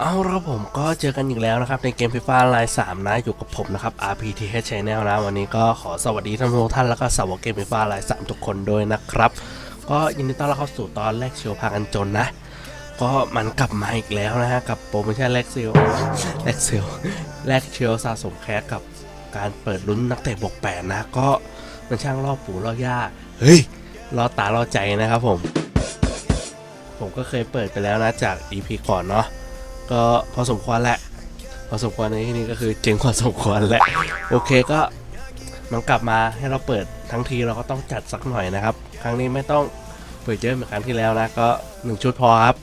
เอาละครับผมก็เจอกันอีกแล้วนะครับ ในเกมฟีฟ่าไลน์3นะอยู่กับผมนะครับ RPTH Channel นะ วันนี้ก็ขอสวัสดีท่านผู้ชมท่านแล้วก็สาวกเกมฟีฟ่าไลน์3ทุกคนด้วยนะครับ ก็ยินดีต้อนรับเข้าสู่ตอนแรกเชียวพากันจนนะ ก็มันกลับมาอีกแล้วนะฮะกับโปรโมชั่นแรกเซลแรกเซลแรกเชียวสะสมแคสกับการเปิดลุ้นนักเตะบวกแปดนะ ก็มันช่างล่อปูล่อย่าเฮ้ยล่อตาล่อใจนะครับผม ผมก็เคยเปิดไปแล้วนะจาก EP ก่อนเนาะก็พอสมควรแหละ พอสมควรในที่นี้ก็คือเจ๋งพอสมควรแหละโอเคก็มันกลับมาให้เราเปิดทั้งทีเราก็ต้องจัดสักหน่อยนะครับ ครั้งนี้ไม่ต้องเปิดเยอะเหมือนครั้งที่แล้วนะก็หนึ่งชุดพอครับ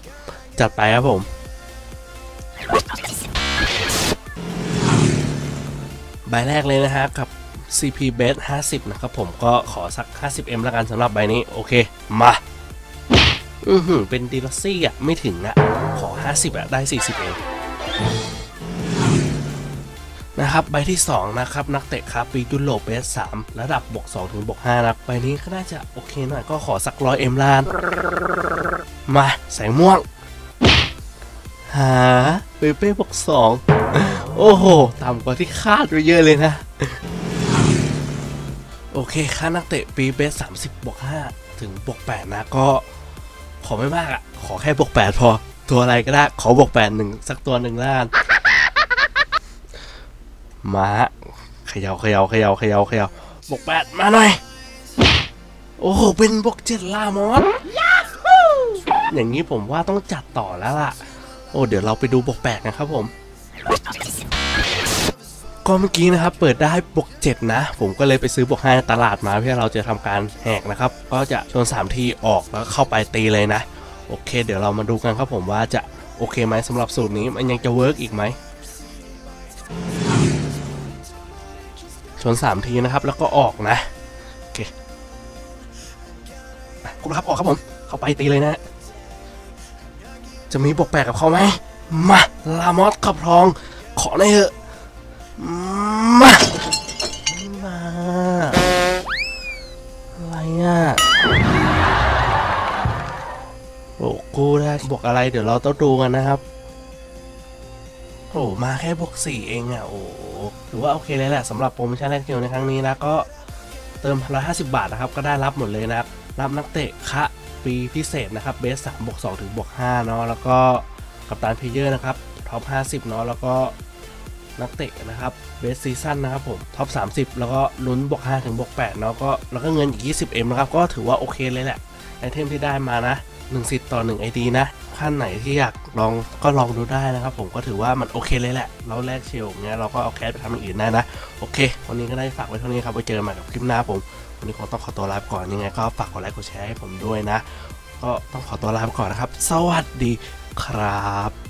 จัดไปครับผมใบแรกเลยนะฮะกับ CP Bet 50 นะครับผมก็ขอสัก 50M แล้วกันสำหรับใบนี้ โอเค มา อือหือเป็นดีลซี่อะ ไม่ถึงอะ ขอ 50 อะ ได้ 40 เองนะครับใบที่ 2 นะครับ นักเตะคาปียุโรปเบส3ระดับบวก2ถึงบวก5นะใบนี้ก็น่าจะโอเคหน่อยก็ขอสักร้อยเอ็มล้าน มาแสงม่วง หาเปเป้บวก2 โอ้โห ต่ำกว่าที่คาดไว้เยอะเลยนะ โอเค ค่านักเตะปีเบส30บวก5ถึงบวก8นะก็ ขอไม่มากอะขอแค่บวกแปดพอ ตัวอะไรก็ได้ ขอบวกแปดหนึ่งสักตัวหนึ่งล้านมาเขยาเขยาเขยาเขยาเขยาบวกแปดมาหน่อย โอ้โห เป็นบวกเจ็ดลามอสอย่างนี้ผมว่าต้องจัดต่อแล้วล่ะ โอ้ เดี๋ยวเราไปดูบวกแปดกันครับผม ก็เมื่อกี้นะครับเปิดได้บวก7นะ ผมก็เลยไปซื้อบวก5ตลาดมาเพื่อเราจะทำการแหกนะครับ ก็จะชน3ทีออกแล้วเข้าไปตีเลยนะ โอเค เดี๋ยวเรามาดูกันครับผมว่าจะโอเคไหมสำหรับสูตรนี้มันยังจะเวิร์กอีกไหมชน3ทีนะครับแล้วก็ออกนะโอเคคุณครับออกครับผมเข้าไปตีเลยนะ จะมีบวกแปดกับเขาไหมมาลามอสขับรองขอหน่อยเถอะ มามาอะไรอะโอ้กูได้บวกอะไรเดี๋ยวเราต้องดูกันนะครับโอ้มาแค่บวกสี่เองอะโอ้ถือว่าโอเคเลยแหละสำหรับโปรโมชั่นแรกเดียวในครั้งนี้นะก็เติม 150 บาทนะครับ ก็ได้รับหมดเลยนะรับนักเตะคะปีพิเศษนะครับเบส3บวก2ถึงบวก5เนาะแล้วก็กัปตันเพเยอร์นะครับท็อป 50 เนาะแล้วก็ นักเตะนะครับเบสซีซั่นนะครับผมท็อป 30 แล้วก็ลุ้นบวก5ถึงบวก8เนาะก็แล้วก็เงินอีก 20M นะครับก็ถือว่าโอเคเลยแหละไอเทมที่ได้มานะ1สิทธิ์ต่อ1 ID นะขั้นไหนที่อยากลองก็ลองดูได้นะครับ ผมก็ถือว่ามันโอเคเลยแหละ เราแลกเชลอย่างเงี้ยเราก็เอาแคสไปทำอย่างอื่นได้นะ โอเค วันนี้ก็ได้ฝากไว้เท่านี้ครับไว้เจอกันใหม่กับคลิปหน้าผม วันนี้คงต้องขอตัวลาไปก่อนยังไง ก็ฝากกดไลค์กดแชร์ให้ผมด้วยนะ ก็ต้องขอตัวลาไปก่อนนะครับ สวัสดีครับ